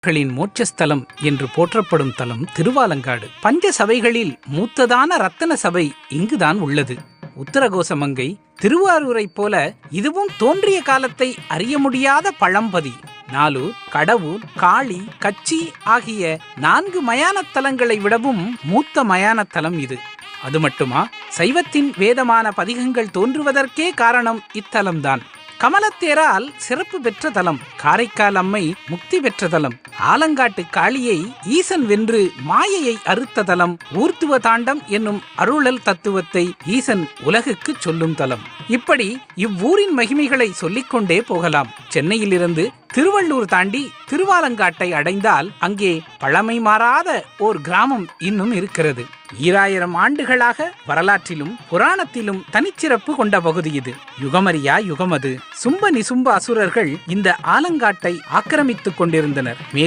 களின் மோட்சஸ்தலம் என்று போற்றப்படும் தலம் திருவாலங்காடு. பஞ்ச சபைகளில் மூத்ததான ரத்தன சபை இங்குதான் உள்ளது. உத்தரகோசமங்கை திருவாரூரைப் போல இதுவும் தோன்றிய காலத்தை அறிய முடியாத பழம்பதி. நாலூர் கடவுர் காளி கச்சி ஆகிய நான்கு மயான தலங்களை விடவும் மூத்த மயான தலம் இது. அது மட்டுமா? சைவத்தின் வேதமான பதிகங்கள் தோன்றுவதற்கே காரணம் இத்தலம்தான். கமலத்தேரால் சிறப்பு பெற்ற தலம் காரைக்கால் அம்மை முக்தி பெற்ற தலம் ஆலங்காட்டு காளியை ஈசன் வென்று மாயையை அறுத்த தலம் ஊர்த்துவ தாண்டம் என்னும் அருளல் தத்துவத்தை ஈசன் உலகுக்கு சொல்லும் தலம். இப்படி இவ்வூரின் மகிமைகளை சொல்லிக்கொண்டே போகலாம். சென்னையிலிருந்து திருவள்ளூர் தாண்டி திருவாலங்காட்டை அடைந்தால் அங்கே பழமை மாறாத ஓர் கிராமம் இன்னும் இருக்கிறது. ஈராயிரம் ஆண்டுகளாக வரலாற்றிலும் புராணத்திலும் தனிச்சிறப்பு கொண்ட பகுதி இது. யுகமரியா யுகமது. சும்ப நிசும்ப அசுரர்கள் இந்த ஆலங்காட்டை ஆக்கிரமித்துக் கொண்டிருந்தனர். மேலும்